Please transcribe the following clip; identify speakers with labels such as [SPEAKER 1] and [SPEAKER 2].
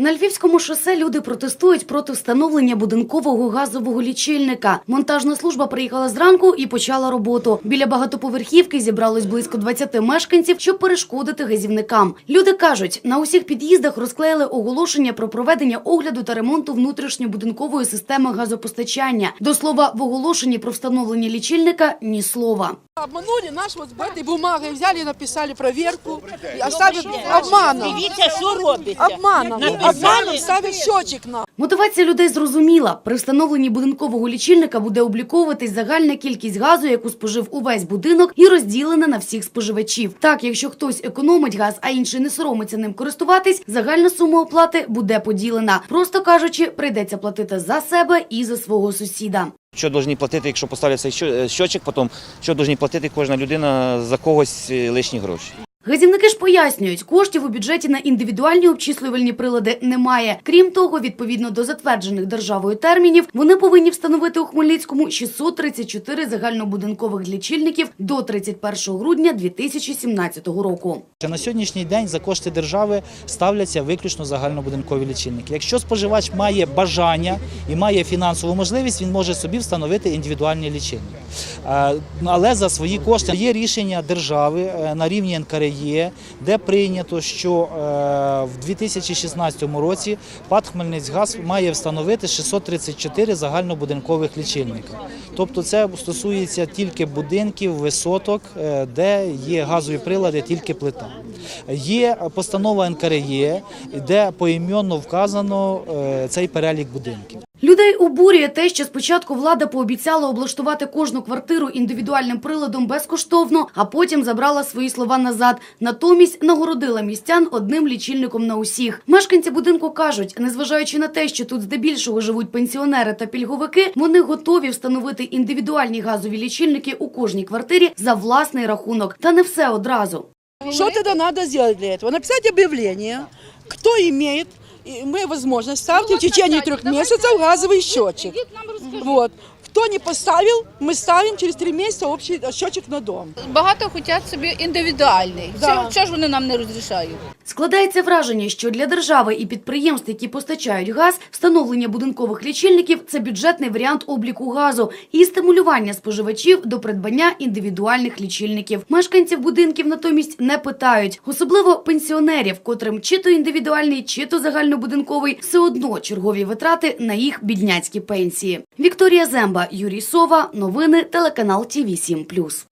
[SPEAKER 1] На Львівському шосе люди протестують проти встановлення будинкового газового лічильника. Монтажна служба приїхала зранку і почала роботу. Біля багатоповерхівки зібралось близько 20 мешканців, щоб перешкодити газівникам. Люди кажуть, на усіх під'їздах розклеїли оголошення про проведення огляду та ремонту внутрішньобудинкової системи газопостачання. До слова, в оголошенні про встановлення лічильника ні слова.
[SPEAKER 2] Обманули нас вот в этой взяли и написали проверку, и оставят обманом.
[SPEAKER 3] Дивіться, що робиться.
[SPEAKER 2] Обманом. Обманом ставят счетчик нам.
[SPEAKER 1] Мотивація людей зрозуміла. При встановленні будинкового лічильника буде обліковуватись загальна кількість газу, яку спожив увесь будинок, і розділена на всіх споживачів. Так, якщо хтось економить газ, а інший не соромиться ним користуватись, загальна сума оплати буде поділена. Просто кажучи, прийдеться платити за себе і за свого сусіда.
[SPEAKER 4] Що повинні платити, якщо поставлять цей що- е, щочик, потім що повинні платити кожна людина за когось е, лишні гроші.
[SPEAKER 1] Газівники ж пояснюють, коштів у бюджеті на індивідуальні обчислювальні прилади немає. Крім того, відповідно до затверджених державою термінів, вони повинні встановити у Хмельницькому 634 загальнобудинкових лічильників до 31 грудня 2017 року.
[SPEAKER 5] На сьогоднішній день за кошти держави ставляться виключно загальнобудинкові лічильники. Якщо споживач має бажання і має фінансову можливість, він може собі встановити індивідуальний лічильник. Е, Але за свої кошти є рішення держави е, на рівні НКРЄ, де прийнято, що е, в 2016 році ПАД Хмельницькгаз має встановити 634 загальнобудинкових лічильника. Тобто це стосується тільки будинків, висоток, е, де є газові прилади, тільки плита. Є постанова НКРЄ, де поіменно вказано е, цей перелік будинків.
[SPEAKER 1] Людей обурює те, що спочатку влада пообіцяла облаштувати кожну квартиру індивідуальним приладом безкоштовно, а потім забрала свої слова назад. Натомість нагородила містян одним лічильником на усіх. Мешканці будинку кажуть, незважаючи на те, що тут здебільшого живуть пенсіонери та пільговики, вони готові встановити індивідуальні газові лічильники у кожній квартирі за власний рахунок. Та не все одразу.
[SPEAKER 2] Что тогда надо сделать для этого? Написать объявление, кто имеет и мы возможность ставьте в течение трех месяцев газовый счетчик. Вот. Кто не поставил, мы ставим через три месяца общий счетчик на дом.
[SPEAKER 6] Багато хочуть собі індивідуальний.
[SPEAKER 2] Да.
[SPEAKER 6] Чого, чого ж вони нам не розрішають?
[SPEAKER 1] Складається враження, що для держави і підприємств, які постачають газ, встановлення будинкових лічильників це бюджетний варіант обліку газу і стимулювання споживачів до придбання індивідуальних лічильників. Мешканців будинків натомість не питають, особливо пенсіонерів, котрим чи то індивідуальний, чи то загальнобудинковий, все одно чергові витрати на їх бідняцькі пенсії. Вікторія Земба, Юрій Сова, новини, телеканал ТІВІ 7+.